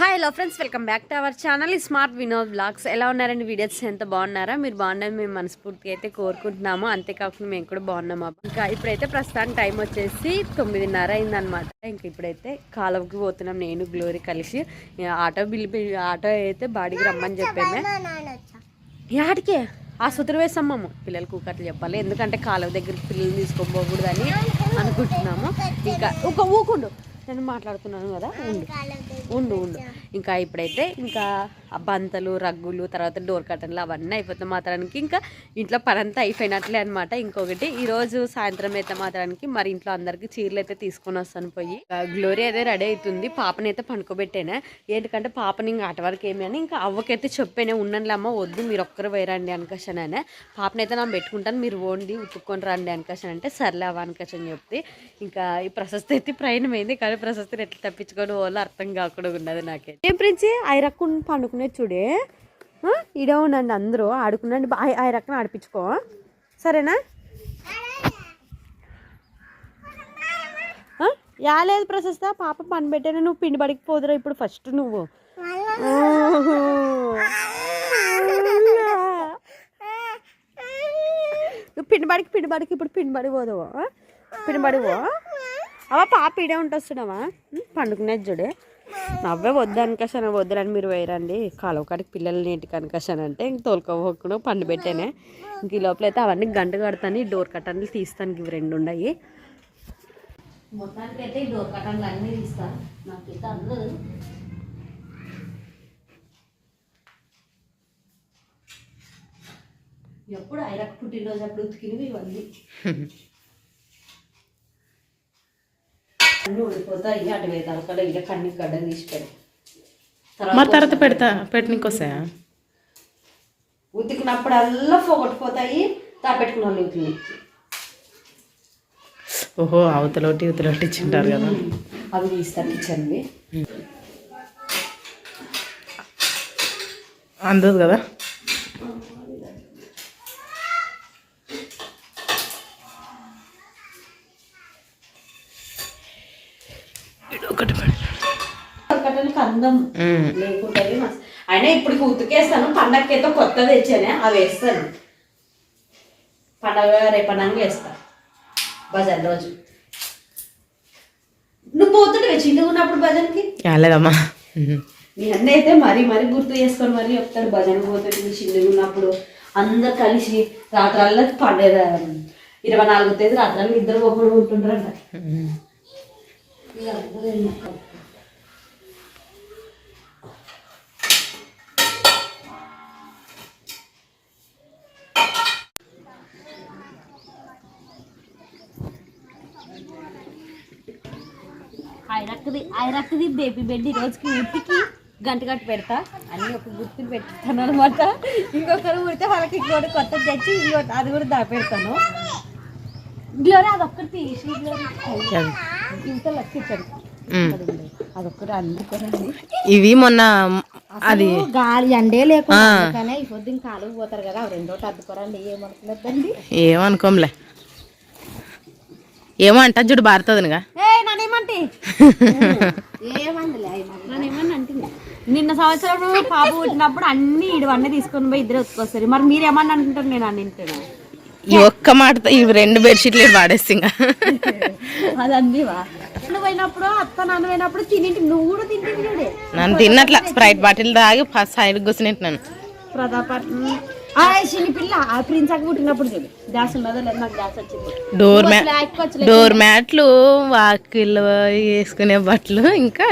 Hi hello friends welcome back to our channel smart Vinod blogs ఎలా ఉన్నారండి? Videos ఎంత బాగున్నారా? మీరు బాగున్నారు మేము మనస్ఫూర్తిగా అయితే కోరుకుంటున్నాము. అంతేకాకుండా మేము కూడా బాగున్నాము? ఇంకా ఇప్పుడైతే ప్రస్తుతానికి టైం వచ్చేసి తొమ్మిదిన్నర అయిందనమాట ఇంకా ఇప్పుడైతే కాలువకి పోతున్నాం. నేను గ్లోరీ కలిసి. ఆటో బిల్లు ఆటో అయితే బాడీకి రమ్మని చెప్పామే. యాడికి? ఆసుపత్రి వేసమ్మము పిల్లలకు ఊకట్లు చెప్పాలి. ఎందుకంటే కాలువ దగ్గరికి పిల్లలు తీసుకోపోకూడదని అనుకుంటున్నాము. ఇంకా ఒక ఊకుండు. నేను మాట్లాడుతున్నాను కదా ఉండు. ఉండు ఉండు. ఇంకా ఇప్పుడైతే ఇంకా బంతలు రగ్గులు తర్వాత డోర్ కట్టన్లు అవన్నీ అయిపోతే మాత్రానికి ఇంకా ఇంట్లో పనంతా అయిపోయినట్లే అనమాట ఇంకొకటి ఈరోజు సాయంత్రం అయితే మాత్రానికి మరి ఇంట్లో అందరికి చీరలు అయితే తీసుకొని వస్తాను పోయి. గ్లోరీ అయితే రెడీ అవుతుంది పాపని అయితే పండుకోబెట్టానే. ఏంటంటే పాపని ఇంకా ఆట వరకు ఏమి అని ఇంకా అవ్వకైతే చెప్పానే. ఉన్నట్లే అమ్మ వద్దు మీరు ఒక్కరు వేరండి అనకశానే పాపని అయితే నేను పెట్టుకుంటాను. మీరు ఓండి ఉతుక్కొని రండి అనకశాన్ అంటే సర్లే అవ్వ చెప్తే. ఇంకా ఈ ప్రశస్తి అయితే ప్రయాణమైంది. కానీ ప్రశస్తిని ఎట్లా తప్పించుకొని వాళ్ళు అర్థం కాకుండా ఉన్నది నాకే ఏం ప్రిన్సి? ఐరక్కుని పండుకునేది చూడే. ఆ, ఈడే ఉండండి అందరూ ఆడుకునండి ఐరక్కన ఆడిపించుకో. సరేనా? యాలేదు ప్రశస్త పాప పని పెట్టాను నువ్వు పిండి బడికి పోదురా ఇప్పుడు ఫస్ట్ నువ్వు. నువ్వు పిండి పడికి పిండి పడికి ఇప్పుడు పిండి బడి పోదావు? పిండి బడి అవ పాప ఇడే ఉంటొస్తున్నావా? పండుకునేది చూడే. నవ్వే వద్దు అనుకసాను వద్దురని మీరు వేయరండి. కాలువ కాడికి పిల్లల్ని ఇంటికి అనుకసాను అంటే ఇంక తోలుకోకుండా పండు పెట్టానే. ఇంక ఈ లోపల అయితే అవన్నీ గంట కడతాను ఈ డోర్ కట్టన్లు తీస్తాను ఇవి రెండు ఉన్నాయి. మొత్తానికి అయితే ఈ డోర్ కట్టన్లు అన్నీ తీస్తాను. నాకైతే అందదు ఎప్పుడు ఐరక్ పుట్టినరోజు అప్పుడు ఉతికినవి ఇవన్నీ. అన్నీ ఊడిపోతాయి అటు వేదాలు కూడా ఇలా కన్నీ గడ్డ తీసిపోయి మరి తర్వాత పెడతా పెట్టనీకి వస్తాయా? ఉతికినప్పుడల్లా పోగొట్టుపోతాయి తాపెట్టుకున్న వాళ్ళు ఉతికి ఓహో అవతలోటి ఇవతలోటి ఇచ్చింటారు కదా. అవి తీస్తారు కిచెన్వి అందదు కదా? ఒకటి. లేకుంటే మస్తు. అయినా ఇప్పుడు ఉతికేస్తాను. పండగకైతే కొత్త తెచ్చానే అవి వేస్తాను. పండగ రేపనంగా వేస్తా. బజార్ రోజు. నువ్వు పోతుంటే చిన్నగా ఉన్నప్పుడు భజన్కి? రాలేదమ్మా ఉమ్. మీ అన్న అయితే మరీ మరీ గుర్తు చేసుకొని మరీ చెప్తాడు భజన పోతుంటే మీ చిన్నగా ఉన్నప్పుడు. అందరు కలిసి రాత్రల్లా పండేద? ఇరవై నాలుగు తేదీ రాత్రల్లా ఇద్దరు ఒకరు ఉంటుండ్రంట ఉమ్. ఇక అందరూ ఎన్నుకో. ఐరక్ది ఐరక్ది బేబీ బెడ్ ఈ రోజుకి ఉతికి గంట గంట పెడతా. అన్ని ఒక గుర్తులు పెడతాను అనమాట ఇంకొకరు ఉడితే వాళ్ళకి ఇంకోటి కొత్త తెచ్చి ఇంకోటి అది కూడా దాపెడతాను. గ్లోరీ అదొక్కటి తీసి గ్లోరీ అదొక్కటి అందుకోనండి. ఇవి మొన్న అది గాలి అండే లేకుండా ఈ పొద్దున్న కాలుకు పోతారు కదా రెండోటి అద్దుకోరండి ఏమనుకున్నదండి ఏమనుకోంలే. ఏమో అంట చూడు అంటే నిన్న సంవత్సరం పాప పుట్టినప్పుడు అన్ని ఇవన్నీ తీసుకొని పోయి ఇద్దరు ఎత్తుకొస్తారు. మరి మీరు ఏమన్నా అంటుంటారు నేను అని ఈ ఒక్క మాటతో ఇవి రెండు బెడ్షీట్లు అత్త నాన్న తిన్నట్ల స్ప్రైట్ బాటిల్ తాగి ఫస్ట్ సైడ్ కూర్చునింటున్నాను డోర్ మ్యాట్ డోర్ మ్యాట్లు వాకిళ్ళు వేసుకునే బట్టలు ఇంకా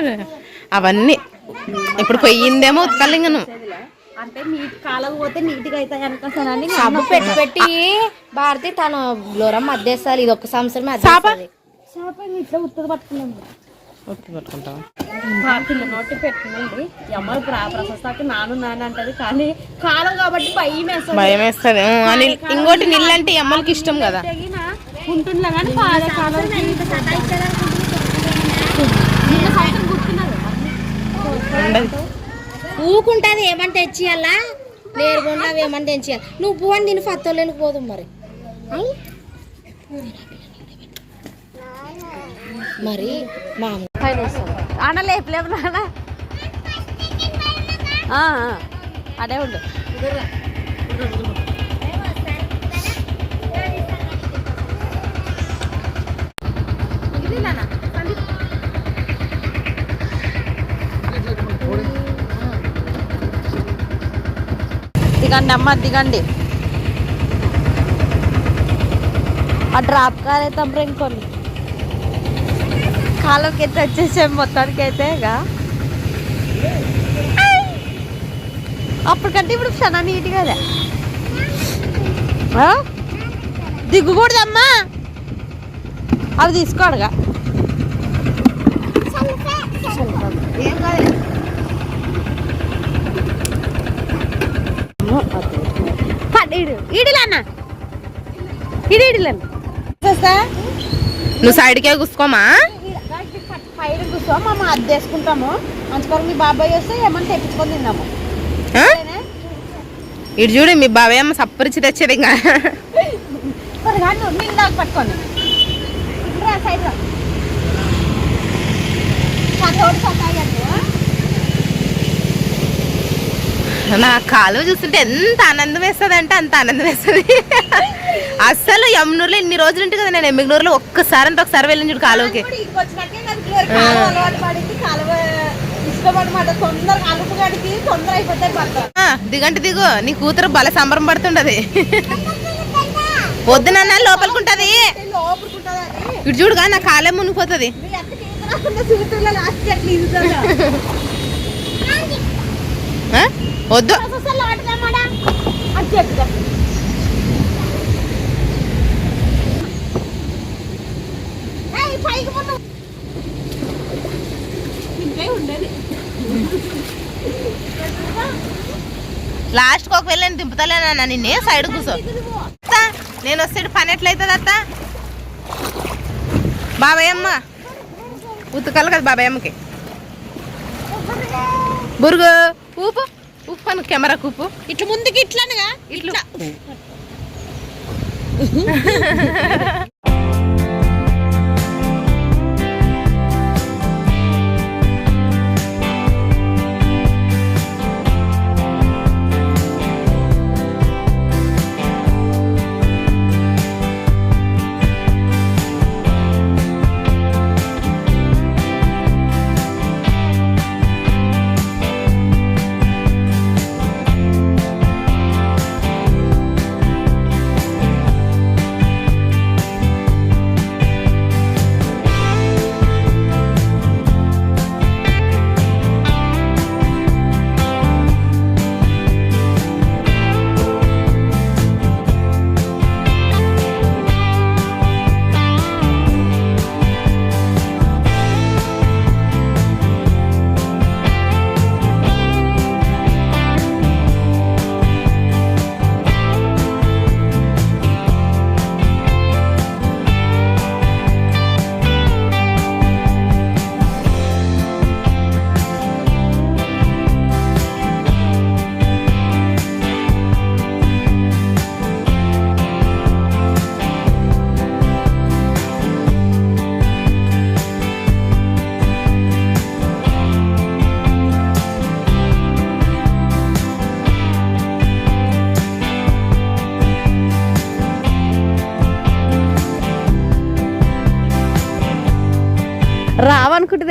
అవన్నీ. ఇప్పుడు పొయ్యిందేమో ఉతకాలి ఇంకా నువ్వు అంటే నీట్ కాలకు పోతే నీట్గా అవుతాయి అనుకోసానని సబ్బు పెట్టి పెట్టి భారతి తను గ్లోరమ్మ అద్దేస్తారు ఇది ఒక సంవత్సరమే అద్దేస్తుంది చేప ఇట్లా ఉత్తది పట్టుకున్నాం పిల్ల నోటి ప్రశస్తాకి నాను నాన్న అంటది కానీ కాలం కాబట్టి భయం వేస్తుంది. భయం వేస్తుంది. అని ఇంకోటి నీళ్ళు అంటే ఈ అమ్మలకి ఇష్టం కదా. ఉంటుందిలే కానీ కాలం నిన్న సాయంత్రం గుర్తున్నారు ఉండదు ఊకుంటది ఏమంటే తెచ్చియాలా? నేర్కొండవి ఏమంటే తెచ్చియాలి? నువ్వు పోని తిని ఫత్తోళ్ళకి పోదు మరి. మరి మా అన్న లేపు లేపు నాన్న. ఆ, అడే ఉండు. దిగండి అమ్మ దిగండి. ఆ డ్రాప్ కార్ అయితే అమ్మ ఇంకొన్ని కాలంకి అయితే వచ్చేసాం మొత్తానికి అయితే ఇక. అప్పటికంటే ఇప్పుడు చాలా నీట్గా కదా దిగకూడదమ్మా. అవి తీసుకోడుగా ఏం కాదు ఇడు ఇడిలన్న ఇడి ఇడిలన్న నువ్వు సైడ్కే కూసుకోమా? పైన కూర్చో మేము అది వేసుకుంటాము అంచుకొని మీ బాబాయ్ వస్తే ఏమన్నా తెప్పించుకొని తిందాము. ఆ? ఇటు చూడు మీ బాబాయ్ అమ్మ సప్పరిచి తెచ్చేది ఇంకా. పట్టుకోండి సైడ్ నా కాలువ చూస్తుంటే ఎంత ఆనందం వేస్తుంది అంటే అంత ఆనందం వేస్తుంది. అస్సలు యమునూరులో ఇన్ని రోజులు ఉంటుంది కదా నేను ఎమ్మిగనూరులో ఒక్కసారి అంత ఒకసారి వెళ్ళిన చూడు కాలువకి. దిగంటే దిగు. నీ కూతురు బల సంబరం పడుతుండది లోపలికుంటది. లోపడుకుంటుంది అది. ఇటు చూడుగా నా కాలే మునిగిపోతుంది మీ అత్తకి ఏం రాకుండా చూస్తున్నా లాస్ట్ ఎట్లా ఇదుతుందా ఆ? వద్దు. అసలు లాస్ట్కి ఒక వెళ్ళని దింపుతలేనా నిన్నే సైడ్ కూర్చో. అత్త, నేను వస్తాడు పని ఎట్లయితుంది అత్త? బాబాయ్ అమ్మ ఉతకాలి కదా బాబాయ్ అమ్మకి బురుగు. ఊపు ఊపు కెమెరా కూపు. ఇట్లా ముందుకి ఇట్లానుగా ఇట్లా.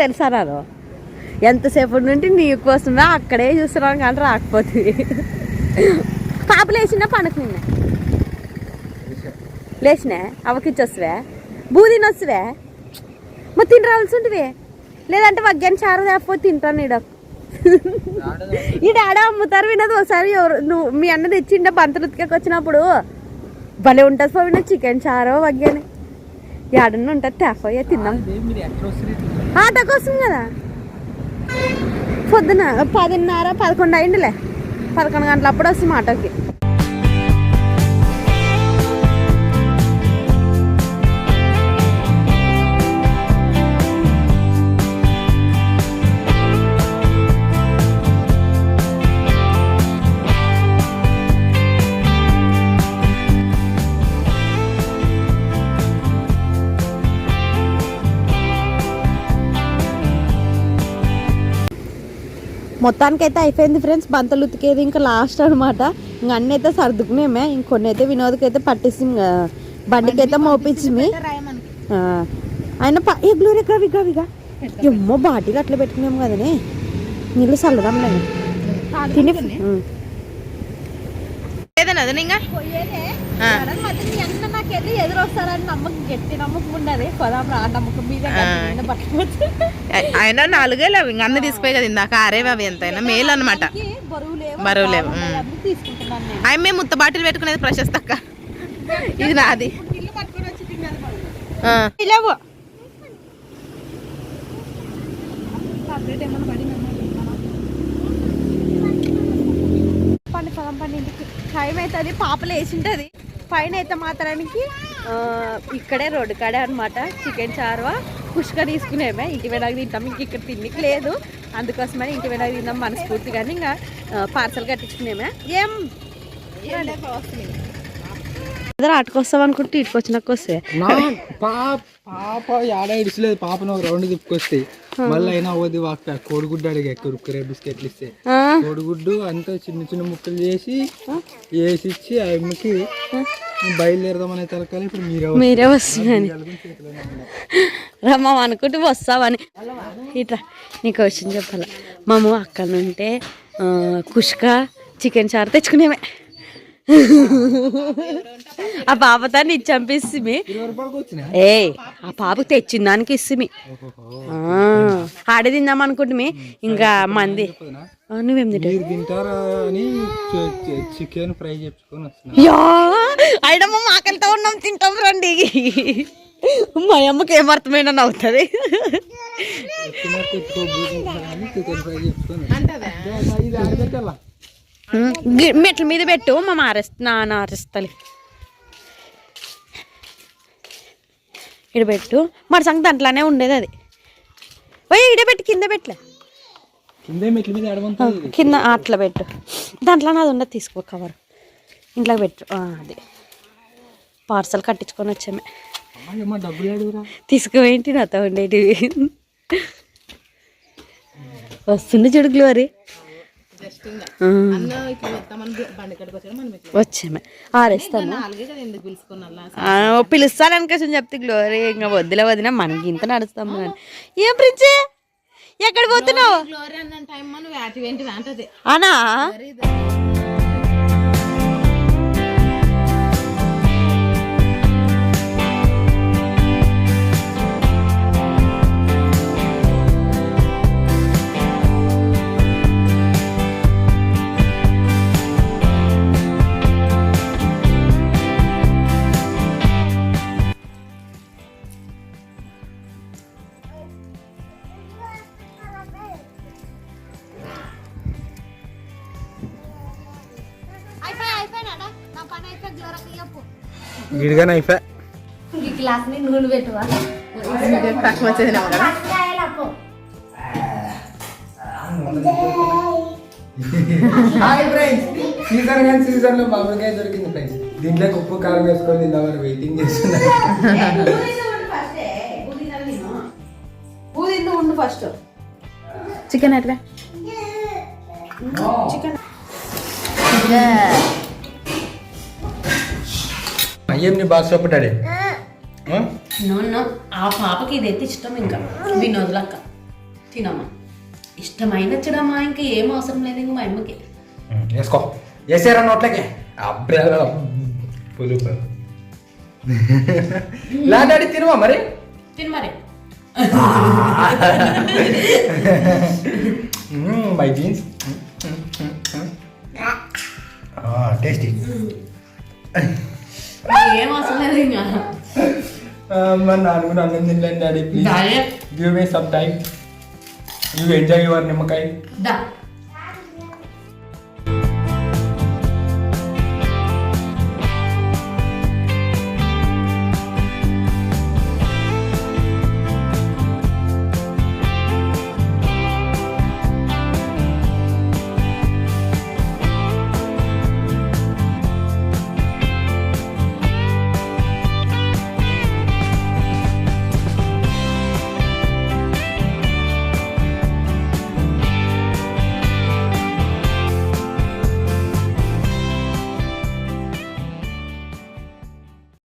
తెలుసా రాదు ఎంతసేపు నుండి నీ కోసమే? అక్కడే చూస్తున్నాను కానీ రాకపోతే. పాప లేచిన పనకు నిన్న. లేచినా? అవకిచ్చొస్తువే? బూదిని వస్తువే మరి తిని రావాల్సి ఉంటివే లేదంటే వగ్గాని చారు లేకపోతే తింటాను ఈడ ఈ డాడా అమ్ముతారు వినదు. ఒకసారి ఎవరు నువ్వు మీ అన్న తెచ్చిండ బంతరుతికి వచ్చినప్పుడు భలే ఉంటుంది పోయిన చికెన్ చారో వగ్గాని. ఏడన్నా ఉంటుంది తేపోయే తిన్నాం. ఆటోకి వస్తుంది కదా? పొద్దున పదిన్నర పదకొండు అయిందిలే. పదకొండు గంటల అప్పుడు వస్తుంది ఆటోకి మొత్తానికి అయితే అయిపోయింది ఫ్రెండ్స్. బంతలు ఉతికేది ఇంకా లాస్ట్ అనమాట ఇంక అన్నీ అయితే సర్దుకునేమే. ఇంకొన్ని అయితే వినోద్కి అయితే పట్టేసి బండికి అయితే మోపించింది ఆయన ప- ఏ గ్లోరీ గవి గవిగా ఎమ్మో బాటిల్ అట్లా పెట్టుకున్నాము కదనే. నీళ్ళు చల్లదాంలే తిని ఆ. అ- అయినా నాలుగే లేవు ఇంక అన్ని తీసుకుపోయి కదా ఇందాక. ఆరేవి అవి ఎంతైనా. మేలు అనమాట బరువు లేవు అవి మేము ముత్త బాటిల్ పెట్టుకునేది ప్రశస్త అక్క. ఇది నాది. లేవు పండి పదం పండి ఇంటికి. టైం అవుతుంది పాపలు వేసింటది. పైన అయితే మాత్రానికి ఇక్కడే రోడ్డు కాడే అనమాట చికెన్ చార్వా పుష్క తీసుకునేమే. ఇంటి వెనక తింటాం ఇంక ఇక్కడ తిండికి లేదు. అందుకోసమని ఇంటి వెనక తిందాం మనస్ఫూర్తి కానీ ఇంకా పార్సల్ కట్టించుకునేమే. ఏం? ఆటకొస్తాం అనుకుంటే ఇటుకు వచ్చినాక వస్తే. నా పాప పాప ఆడ ఇడిచలేదు. పాపను ఒక రౌండ్ తిప్పుకొస్తే. మళ్ళీ అయినా అవద్దు వాక కోడిగుడ్డు అడిగా కురుకురే బిస్కెట్లు ఇస్తే. కోడిగుడ్డు అంతా చిన్న చిన్న ముక్కలు చేసి వేసి ఇచ్చి ఆ అమ్మకి బయలుదేరదామనే తరకాలి ఇప్పుడు మీరే మీరే వస్తున్నాను రమ్మ అనుకుంటూ వస్తావని. ఇట్లా నీకు వచ్చింది చెప్పాల? మాము అక్కడ నుంటే కుష్క చికెన్ చారు తెచ్చుకునేవే ఆ పాపతో నీ చంపిస్తుంది ఇరవై రూపాయలకి వచ్చినా ఏ ఆ పాపకు తెచ్చిన దానికి ఇస్తుంది. ఆడే తిందాం అనుకుంటుమి. ఇంకా మంది. నువ్వేం చికెన్ ఫ్రై మాకలితో ఉన్నాం తింటాం రండి. మా అమ్మకి ఏమర్థమైనా నవ్వుతుంది. చికెన్ ఫ్రై మెట్ల మీద పెట్టు మా మారేస్త నాన్న ఆరేస్తలే ఇడ పెట్టు. మరి సంగతి దాంట్లోనే ఉండేది అది. ఓయ్ ఇడ పెట్టు కింద పెట్టలే కిందే మెట్ల మీద ఆడమంటుంది కింద అట్లా పెట్టు. దాంట్లో అది ఉండదు తీసుకో కవర్. ఇంట్లో పెట్టు. అది. పార్సల్ కట్టించుకొని వచ్చామే. తీసుకుపోయింటి నాతో ఉండేటివి? వస్తుంది చూడు గ్లోరీ. వచ్చామే. ఆరేస్తాను పిలుచుకున్నా ఆ, పిలుస్తాను చెప్తే గ్లోరీ ఇంకా వద్దులే వదిన మనకి ఇంత నడుస్తాం అని. ఏం ప్రిన్సే? ఎక్కడ పోతున్నావు? గ్లోరీ అన్న టైం మనం వాటి ఏంటి అంటది అనా గిడిగా అయిపోయా తక్కువ వచ్చేది హాయ్ ఫ్రెండ్స్ సీజన్ కానీ సీజన్లో మామిడికాయ దొరికింది ఫ్రెండ్స్. దీంట్లో ఉప్పు కారం వేసుకొని తిందామని వెయిటింగ్ చేస్తున్నారు ఉండు ఫస్ట్ చికెన్ ఎట్లా? అయ్యేం నీ బాక్స్ పెట్టాడే నో ఆ పాపకి ఇదైతే ఇష్టం ఇంకా. వినోదులక్క తినమ్మా. ఇష్టమైన చూడమ్మా ఇంకా ఏం అవసరం లేదు ఇంక మా అమ్మకి. వేసుకో. వేసారా నోట్లకి. అబ్బే. పులుపు. లాంటి తినవా మరి? తిను మరి. My jeans tasty. ఏం అవసరం లేదు ఇంకా. మరి నాన్న కూడా అన్నం తినలేండి daddy please. Give me some time you enjoy your నిమ్మకాయ. దా